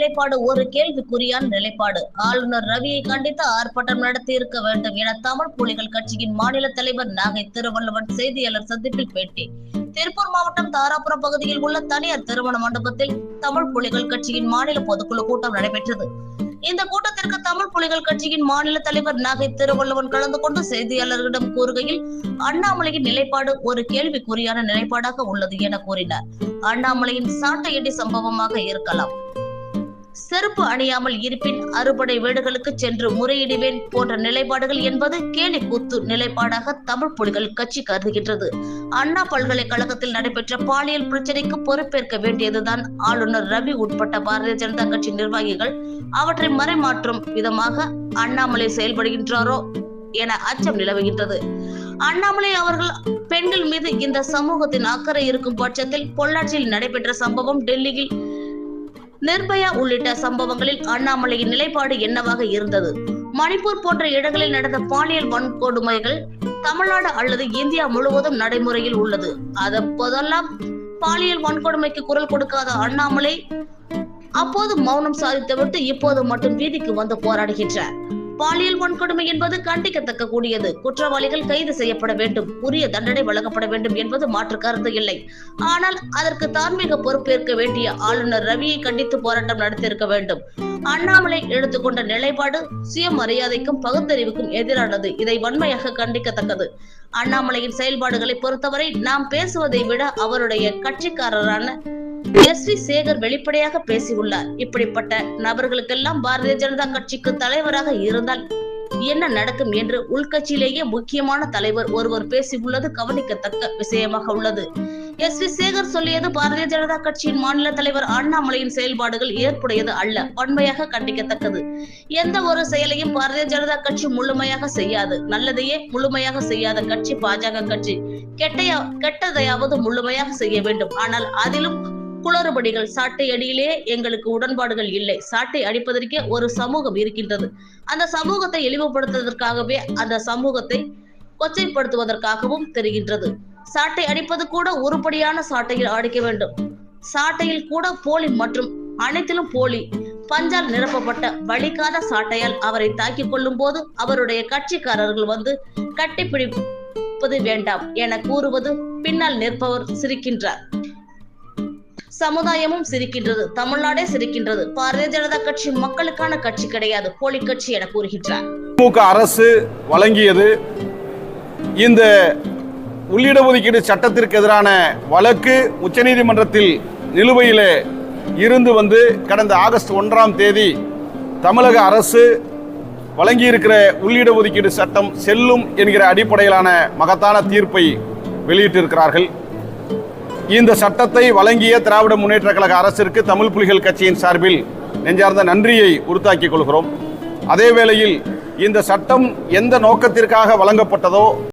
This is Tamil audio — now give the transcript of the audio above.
நிலைப்பாடு ஒரு கேள்விக்குறியான நிலைப்பாடு. ஆளுநர் ரவியை கண்டித்து ஆர்ப்பாட்டம் நடத்தி இருக்க வேண்டும் என தமிழ் புலிகள் கட்சியின் மாநில தலைவர் நாகை திருவள்ளுவன் செய்தியாளர் சந்திப்பில் பேட்டி. திருப்பூர் மாவட்டம் தாராபுரம் பகுதியில் உள்ள தனியார் திருமண மண்டபத்தில் தமிழ் புலிகள் கட்சியின் மாநில பொதுக்குழு கூட்டம் நடைபெற்றது. இந்த கூட்டத்திற்கு தமிழ் புலிகள் கட்சியின் மாநில தலைவர் நாகை திருவள்ளுவன் கலந்து கொண்டு செய்தியாளர்களிடம் கூறுகையில் அண்ணாமலையின் நிலைப்பாடு ஒரு கேள்விக்குறியான நிலைப்பாடாக உள்ளது என கூறினார். அண்ணாமலையின் சாட்டையடி சம்பவமாக இருக்கலாம். செருப்பு அணியாமல் இருப்பின் அறுபடை வீடுகளுக்கு சென்று முறையிடுவேன் போன்ற நிலைப்பாடுகள் என்பது கேலி கூத்து நிலைப்பாடாக தமிழ் புலிகள் கட்சி கருதுகின்றது. அண்ணா பல்கலைக்கழகத்தில் நடைபெற்ற பாலியல் பிரச்சனைக்கு பொறுப்பேற்க வேண்டியதுதான் ஆளுநர் ரவி உட்பட்ட பாரதிய ஜனதா கட்சி நிர்வாகிகள் அவற்றை மறைமாற்றும் விதமாக அண்ணாமலை செயல்படுகின்றாரோ என அச்சம் நிலவுகின்றது. அண்ணாமலை அவர்கள் பெண்கள் மீது இந்த சமூகத்தின் அக்கறை இருக்கும் பட்சத்தில் பொள்ளாச்சியில் நடைபெற்ற சம்பவம் டெல்லியில் நிர்பயா உள்ளிட்ட சம்பவங்களில் அண்ணாமலையின் நிலைப்பாடு என்னவாக இருந்தது? மணிப்பூர் போன்ற இடங்களில் நடந்த பாலியல் வன்கொடுமைகள் தமிழ்நாடு அல்லது இந்தியா முழுவதும் நடைமுறையில் உள்ளது. அதப்போதெல்லாம் பாலியல் வன்கொடுமைக்கு குரல் கொடுக்காத அண்ணாமலை அப்போது மௌனம் சாதித்துவிட்டு இப்போது மட்டும் வீதிக்கு வந்து போராடுகின்றார். பாலியல் வன்கொடுமை என்பது கண்டிக்கத்தக்க கூடியது. குற்றவாளிகள் கைது செய்யப்பட வேண்டும். உரிய தண்டனை வழங்கப்பட வேண்டும் என்பது மாற்று கருத்து இல்லை. ஆனால் அதற்கு தார்மீக பொறுப்பேற்க வேண்டிய ஆளுநர் ரவியை கண்டித்து போராட்டம் நடத்தியிருக்க வேண்டும். அண்ணாமலை எடுத்துக்கொண்ட நிலைப்பாடு சுயமரியாதைக்கும் பகுத்தறிவுக்கும் எதிரானது. இதை வன்மையாக கண்டிக்கத்தக்கது. அண்ணாமலையின் செயல்பாடுகளை பொறுத்தவரை நாம் பேசுவதை விட அவருடைய கட்சிக்காரரான எஸ் வி சேகர் வெளிப்படையாக பேசியுள்ளார். இப்படிப்பட்ட நபர்களுக்கெல்லாம் பாரதிய ஜனதா கட்சிக்கு தலைவராக இருந்தால் என்ன நடக்கும் என்று உள்கட்சியிலேயே முக்கியமான தலைவர் ஒருவர் பேசியுள்ளது கவனிக்கத்தக்க விஷயமாக உள்ளது. எஸ் வி சேகர் சொல்லியது பாரதிய ஜனதா கட்சியின் மாநில தலைவர் அண்ணாமலையின் செயல்பாடுகள் ஏற்புடையது அல்ல வன்மையாக கண்டிக்கத்தக்கது. எந்த ஒரு செயலையும் பாரதிய ஜனதா கட்சி முழுமையாக செய்யாது. நல்லதையே முழுமையாக செய்யாத கட்சி பாஜக கட்சி. கெட்டைய கெட்டதையாவது முழுமையாக செய்ய வேண்டும். ஆனால் அதிலும் குளறுபடிகள் சாட்டை அடியிலே எங்களுக்கு உடன்பாடுகள் இல்லை. சாட்டை அடிப்பதற்கே ஒரு சமூகம் இருக்கின்றது. அந்த சமூகத்தை எளிமைப்படுத்துவதற்காகவே அந்த சமூகத்தை கொச்சைப்படுத்துவதற்காகவும் தெரிகின்றது. சாட்டை அடிப்பது கூட உருப்படியான சாட்டையில் அடிக்க வேண்டும். சாட்டையில் கூட போலி மற்றும் அனைத்திலும் போலி பஞ்சால் நிரப்பப்பட்ட வலிக்காத சாட்டையால் அவரை தாக்கிக் கொள்ளும் போது அவருடைய கட்சிக்காரர்கள் வந்து கட்டிப்பிடிப்பது வேண்டாம் என கூறுவது பின்னால் நிற்பவர் சிரிக்கின்றார். சமுதாயமும் சிரிக்கின்றது தமிழ்நாடே சிரிக்கின்றது. பாரதிய ஜனதா கட்சி மக்களுக்கான கட்சி கிடையாது போலி கட்சி என கூறுகின்றார். திமுக அரசு வழங்கியது இந்த உள்ளிட ஒதுக்கீடு சட்டத்திற்கு எதிரான வழக்கு உச்சநீதிமன்றத்தில் நிலுவையில் இருந்து வந்து கடந்த ஆகஸ்ட் ஒன்றாம் தேதி தமிழக அரசு வழங்கியிருக்கிற உள்ளிட ஒதுக்கீடு சட்டம் செல்லும் என்கிற அடிப்படையிலான மகத்தான தீர்ப்பை வெளியிட்டிருக்கிறார்கள். இந்த சட்டத்தை வழங்கிய திராவிட முன்னேற்ற கழக அரசிற்கு தமிழ் புலிகள் கட்சியின் சார்பில் நெஞ்சார்ந்த நன்றியை உறுத்தாக்கிக் கொள்கிறோம். அதே வேளையில் இந்த சட்டம் எந்த நோக்கத்திற்காக வழங்கப்பட்டதோ